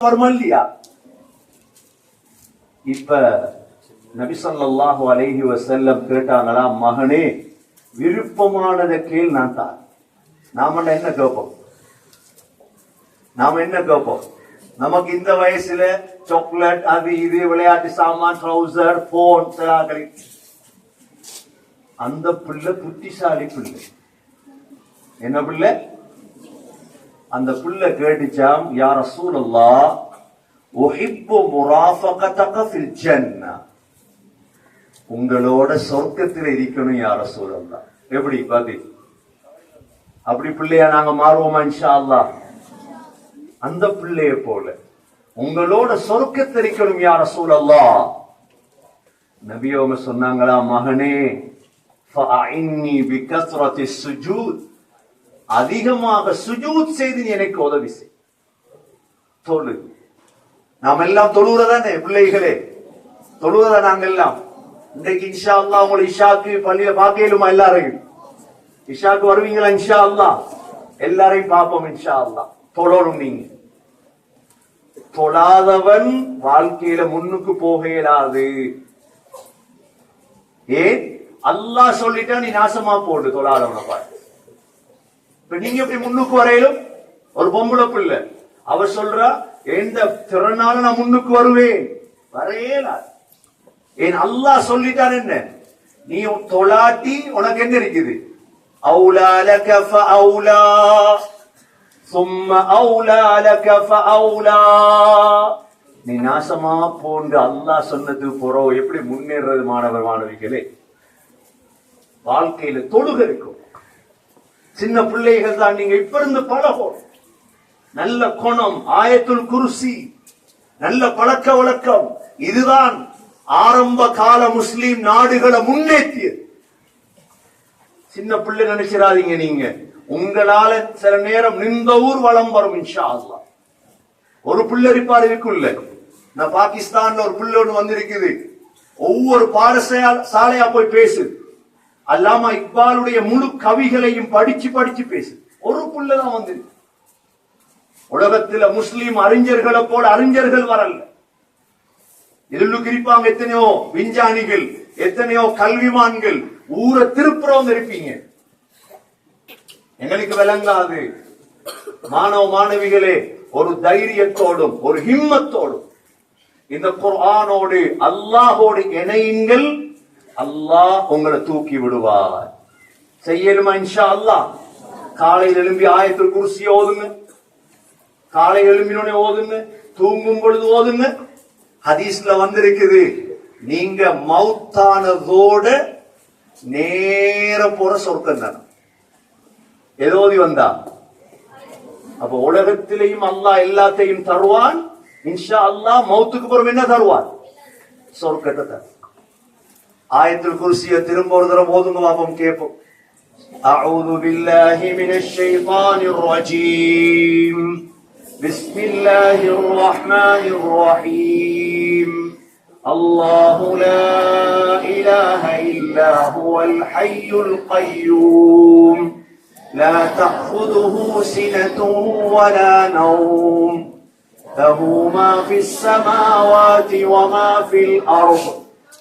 வருமா இல்லையா? இப்ப நபி அலைஹி வசல்லம் கேட்டாங்களா மகனே விருப்பமானதை கீழ் நான் தான் நாம என்ன கேட்போம்? நாம என்ன கேட்போம்? நமக்கு இந்த வயசுல சாக்லேட் அது இது விளையாட்டு சாமான் ட்ரௌசர் போன் அந்த பிள்ளை புத்திசாலி பிள்ளை. என்ன பிள்ளை? அந்த புள்ள கேட்டுச்சாம் யார சூழல்லா ஒஹிப்பு முராஃபகதக ஃபில் உங்களோட சொர்க்கத்தில் இருக்கணும் யார சூழல்லா எப்படி பாதி அப்படி பிள்ளையா நாங்க மாறுவோமா இன்ஷா அல்லாஹ் அந்த பிள்ளைய போல. உங்களோட சொர்க்கத்தில் இருக்கணும் யா சூழல்லா நபி சொன்னாங்களா மகனே ஃபஅஇன்னி பிகஸ்ரத்தி சுஜூத். அதிகமாக சுஜூத் செய்து நீ எனக்கு உதவி செய். தொழு. நாம் எல்லாம் தொழுகிறதானே பிள்ளைகளே? தொழுகிறதா நாங்கள் எல்லாம்? இன்றைக்கு இன்ஷா அல்லா உங்களை இஷாக்கு பள்ளியில பார்க்கலுமா எல்லாரையும்? இஷாக்கு வருவீங்களா இன்ஷா அல்லா எல்லாரையும் பார்ப்போம் இன்ஷா அல்லா தொழணும் நீங்க. தொழாதவன் வாழ்க்கையில முன்னுக்கு போக இயலாது. ஏன்? அல்லாஹ் சொல்லிட்டா நீ நாசமா போடு தொழாதவனை பாரு. நீங்க எப்படி முன்னுக்கு வரையிலும்? ஒரு பொம்பளை பிள்ளை. அவர் சொல்றா எந்த திறனாலும் நான் முன்னுக்கு வருவேன். வரையலா. என் அல்லாஹ் சொல்லிட்டான் என்ன? நீ தொலாட்டி உனக்கு என்ன இருக்குது? அவுலா லக அவுலா சும்ம அவுலா லக அவுலா நீ நாசமா போன்று அல்லாஹ் சொன்னது போறோம். எப்படி முன்னேறது மாணவர் மாணவிகளே? வாழ்க்கையில தொழுக இருக்கும். சின்ன பிள்ளைகள் தான் நீங்க இப்ப இருந்து பழகும். நல்ல குணம் ஆயத்துல் குருசி. நல்ல பழக்க வழக்கம். இதுதான் ஆரம்ப கால முஸ்லீம் நாடுகளை முன்னேற்றியது. சின்ன பிள்ளை நினைச்சிடாதீங்க நீங்க. உங்களால சில நேரம் நின்ற ஊர் வளம் வரும் இன்ஷா அல்லாஹ் ஒரு பிள்ளை இருப்பார் இருக்குல்ல நான் பாகிஸ்தான்ல ஒரு பிள்ளை ஒன்று வந்திருக்குது. ஒவ்வொரு பாடசாலையா சாலையா போய் பேசு. அல்லாமா இக்பாலுடைய முழு கவிகளையும் படிச்சு படிச்சு பேசு. ஒரு புள்ளதான் வந்து உலகத்துல முஸ்லீம் அறிஞர்களை போல அறிஞர்கள் வரல. எள்ளு கிரிப்பாங்க எத்தனையோ விஞ்ஞானிகள் எத்தனையோ கல்விமான்கள் ஊரை திருப்புறவங்க இருப்பீங்க. எங்களுக்கு விளங்காது. மாணவ மாணவிகளே ஒரு தைரியத்தோடும் ஒரு ஹிம்மத்தோடும் இந்த குர்ஆனோடு அல்லாஹோடு இணையுங்கள். அல்லாஹ் உங்களை தூக்கி விடுவார். செய்யணுமா இன்ஷா அல்லாஹ் காலையில் எழும்பி ஆயத்தில் குருசி ஓதுங்க. காலை எழும்பினோடனே ஓதுங்க. தூங்கும் பொழுது ஓதுங்க. ஹதீஸ்ல வந்திருக்குது. நீங்க மௌத்தானதோட நேர போற சொர்க்கம் தானே. எதோதி வந்தா? அப்ப உலகத்திலையும் அல்லாஹ் எல்லாத்தையும் தருவான். இன்ஷா அல்லாஹ் மௌத்துக்கு பிறகு என்ன தருவான்? சொர்க்கத்தை தருவான். ஆயத்துல் குர்சிய திரும்ப ஒரு தடவை ஓதுங்க பாப்போம் கேட்போம் أعوذ بالله من الشيطان الرجيم بسم الله الرحمن الرحيم الله لا إله إلا هو الحي القيوم لا تأخذه سنة ولا نوم له ما في السماوات وما في الأرض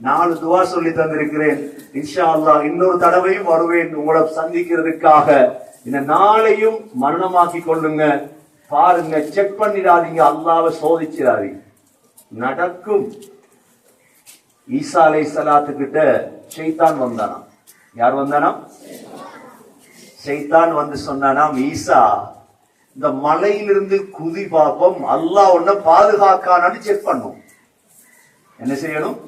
நாலு துவா சொல்லி தந்திருக்கிறேன். இன்ஷா அல்லாஹ் இன்னொரு தடவையும் வருவேன் உங்களை சந்திக்கிறதுக்காக. இந்த நாளையும் மரணமாக்கி கொள்ளுங்க. பாருங்க செக் பண்ணிடாதீங்க. அல்லாவை சோதிச்சிடாதீங்க. நடக்கும். ஈசா அலை சலாத்து கிட்ட ஷைத்தான் வந்தானாம். யார் வந்தானாம்? செய்தான் வந்து சொன்னானாம் ஈசா இந்த மலையிலிருந்து குதி பார்ப்போம். அல்லாஹ் ஒன்ன பாதுகாக்கானு செக் பண்ணும். என்ன செய்யணும்?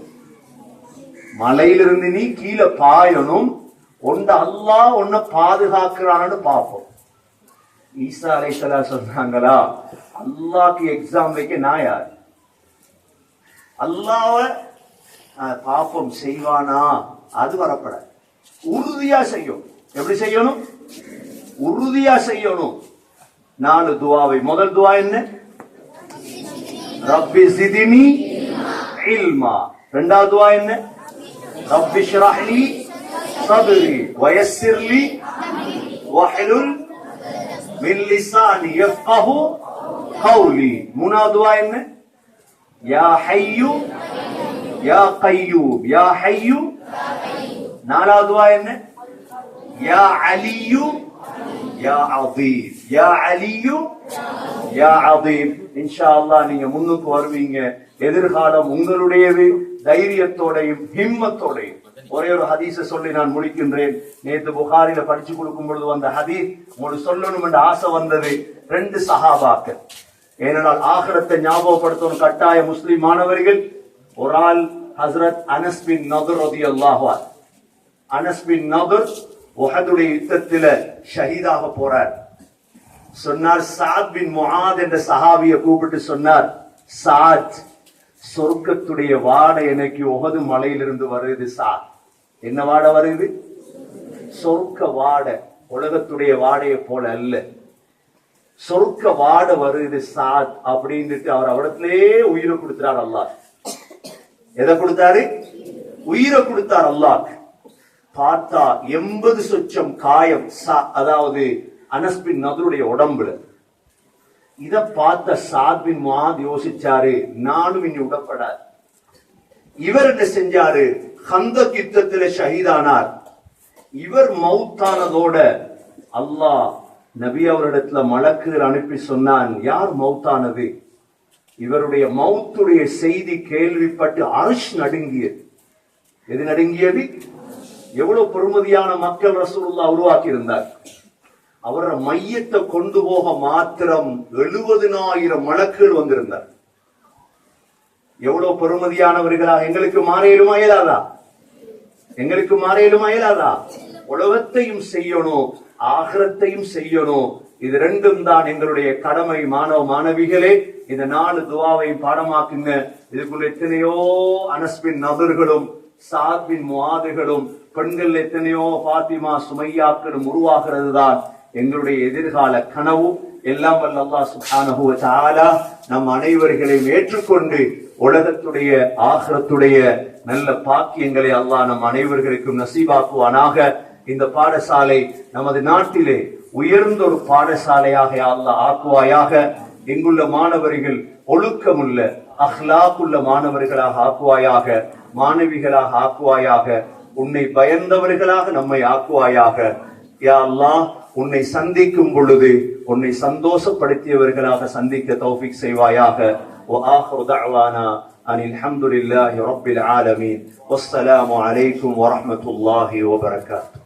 மலையிலிருந்து நீ கீழே பாயணும். ஒன்று அல்லாஹ் உன்னை பாதுகாக்கிறான்னு பார்ப்போம். ஈசா அலைசலா சொன்னாங்களா அல்லாக்கு எக்ஸாம் வைக்க நான் யார்? அல்லாவ அஹ், பாப்பம் செய்வானா? அது வரப்பட உறுதியா செய்யும் எப்படி செய்யணும்? உறுதியா செய்யணும். நாலு துவாவை. முதல் துவா என்ன? ரப்பி சிதினி இல்மா. ரெண்டாவது துவா என்ன? رب اشرح لي صدري ويسر لي واحلل من لساني يفقه قولي. منادوا إن يا حي يا قيوب يا حي. نالادوا إن يا علي يا عظيم. يا علي. யா அதீம் இன்ஷா அல்லாஹ் நீங்க முன்னுக்கு வருவீங்க. எதிர்காலம் உங்களுடையது தைரியத்தோடையும் ஹிம்மத்தோடையும். ஒரே ஒரு ஹதீஸை சொல்லி நான் முடிக்கின்றேன். நேற்று புகாரில படிச்சு கொடுக்கும் பொழுது வந்த ஹதீஸ் உங்களுக்கு சொல்லணும் என்ற ஆசை வந்தது. ரெண்டு சஹாபாக்கள். ஏனென்றால் ஆகரத்தை ஞாபகப்படுத்தும் கட்டாய முஸ்லிம் மாணவர்கள். ஒரு ஆள் ஹசரத் அனஸ் பின் நதுர் ரதி அல்லாஹார் அனஸ் பின் நதுர் உஹதுடைய யுத்தத்தில ஷஹீதாக போறார். சொன்னார் சாத் பின் முஹாத் என்ற சஹாபியை கூப்பிட்டு சொன்னார் சாத் சொர்க்கத்துடைய வாடை எனக்கு உகது மலையிலிருந்து வருது சாத். என்ன வாடை வருது? சொர்க்க வாடை உலகத்துடைய வாடையை போல அல்ல. சொர்க்க வாடை வருது சாத் அப்படின்னுட்டு அவர் அவடத்திலே உயிரை கொடுத்தார் அல்லாஹ். எதை கொடுத்தாரு? உயிரை கொடுத்தார் அல்லாஹ். பார்த்தா எண்பது சொச்சம் காயம் சா- அதாவது அனஸ்பின் நதருடைய உடம்புல. இத பார்த்த சாத்பின் மாத் யோசிச்சாரு நானும் இனி விடப்படாது இவர் என்ன செஞ்சாரு? ஹந்த யுத்தத்திலே ஷஹீதானார். இவர் மௌத்தானதோட அல்லாஹ் நபி அவரிடத்துல மலக்குகள் அனுப்பி சொன்னான் யார் மௌத்தானது இவருடைய மௌத்துடைய செய்தி கேள்விப்பட்டு அரிஷ் நடுங்கியது. எது நடுங்கியது? எவ்வளவு பெருமதியான மக்கள் ரசூல்லா உருவாக்கி இருந்தார் அவரை மையத்தை கொண்டு போக மாத்திரம் எழுபதினாயிரம் மலக்குகள் வந்திருந்தார். எவ்வளவு பெருமதியானவர்களா எங்களுக்கு மாறையிலுமா இயலாதா? எங்களுக்கு மாறையிலுமா இயலாதா? உலகத்தையும் செய்யணும் ஆகரத்தையும் செய்யணும். இது ரெண்டும் தான் எங்களுடைய கடமை மாணவ மாணவிகளே. இந்த நாலு துவாவையும் பாடமாக்குங்க. இதுக்குள்ள எத்தனையோ அனஸ்பின் நபர்களும் சாத்பின் முவாதுகளும் பெண்கள் எத்தனையோ பாத்திமா சுமையாக்களும் உருவாகிறது தான் எங்களுடைய எதிர்கால கனவு எல்லாம் வல்ல அல்லாஹ் சுப்ஹானஹு நம் அனைவர்களையும் ஏற்றுக்கொண்டு உலகத்துடைய ஆகரத்துடைய நல்ல பாக்கியங்களை அல்லாஹ் நம் அனைவர்களுக்கும் நசீபாக்குவானாக. இந்த பாடசாலை நமது நாட்டிலே உயர்ந்த ஒரு பாடசாலையாக அல்லாஹ் ஆக்குவாயாக. இங்குள்ள மாணவர்கள் ஒழுக்கமுள்ள அஹ்லாக்குள்ள மாணவர்களாக ஆக்குவாயாக மாணவிகளாக ஆக்குவாயாக உன்னை பயந்தவர்களாக நம்மை ஆக்குவாயாக. யா அல்லாஹ் உன்னை சந்திக்கும் பொழுது உன்னை சந்தோஷப்படுத்தியவர்களாக சந்திக்க தௌஃபிக் செய்வாயாக وآخر دعوانا أن الحمد لله رب العالمين والسلام عليكم ورحمة الله وبركاته